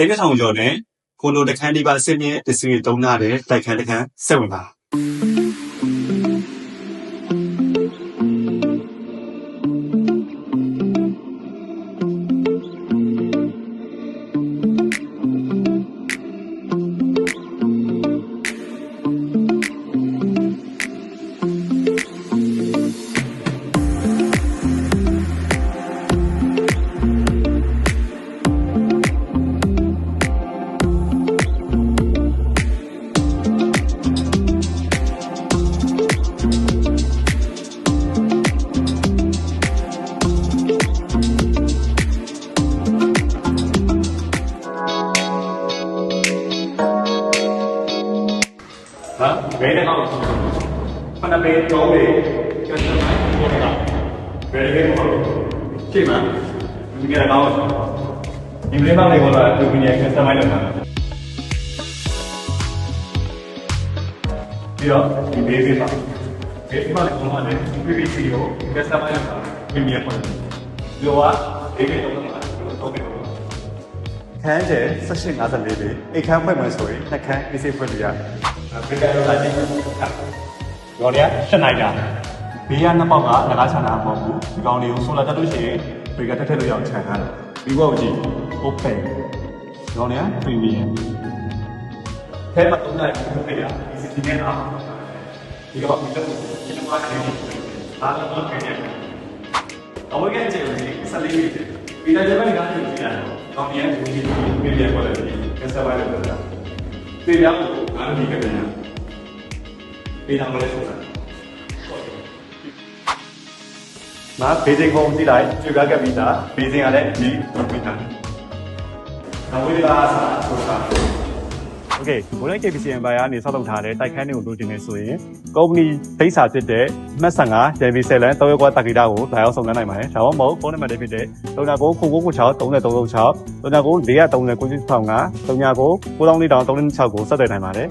တိတ်ထောင်ကျော်နဲ့ကိုလိုတခန်းဒီပါအစင်းမြင့်တစီတုံးလာတဲ့တိုက်ခန်းတခန်းဆက်ဝင်ပါ ဘယ်နဲ့ဟောခဏပေတော့လေကျန်တဲ့မို့လားဘယ်နဲ့ဟောချိန်မှာဒီကနေ့တော့ဒီမလေးမလေးကတော့ဒီကနေ့ကစတမိုင်းလောက်တာပြီးတော့ဒီဘေးဘေးပါဘေးဒီမှာလည်းဘာလဲ PPC ကိုကစတမိုင်းလောက်တာပြင်ပြပါတယ်ဒီတော့ဘေးဘေးတော့တော့တော့ပဲခန်းကျဲ1654လေးအိတ်ခန်းဖွင့်မယ်ဆိုရင်နှစ်ခန်းအေးစေးဖွင့်လို့ရတယ် ဘယ်ကတော့လာကြည့်ရော်ရရှင်းလိုက်တာဘေးကနှစ်ပေါက်ကလကားချာနာမဟုတ်ဘူးဒီကောင်လေးကိုဆိုလာတက်လို့ရှိရင်ဘေးကထက်ထက်လို့ရအောင်ခြံထားတယ်ပြီးတော့ကြည့် open ဒီကောင်လေးက premium ထဲမှာတုံးလိုက်ပြီးပြရဒီနေ့တော့ဒီကတော့ဒီတော့ဒီမှာနေအားလုံးတော့ခင်ဗျာအဝေးကကျယ်လို့ဆက်လေးပြီးပြီးတော့ဒီဘက်ကကနေကြည့်ရအောင်ကောင်းရဲ့ဒီဒီဒီပြန်ပေါ်လာတယ်ကစားပါလို့ပြောတာ တေးရအောင်အားလုံးဒီကပြန်ပြီးတော့မလဲဆိုတာမဘေးစင်ကုန်းကြည့်လိုက်ကျွေကားကပ်ပြီးသားဘေးစင်ကလည်းဒီပြီးသားနောက်ဝေးလာစားဆိုတာ Okay Molen KPCM ဘိုင်ကနေဆောက်လုပ်ထားတဲ့တိုက်ခန်းတွေကိုလိုချင်နေဆိုရင် company ဒိတ်စာဖြစ်တဲ့25 David Selan တောရက်ကွာတာဂီတာကိုလာရောက်ဆောင်နိုင်ပါတယ်ဒါမှမဟုတ်ဖုန်းနံပါတ်တွေဖြစ်တဲ့39996336 39 439 95 39 9336ကိုဆက်သွယ်နိုင်ပါတယ်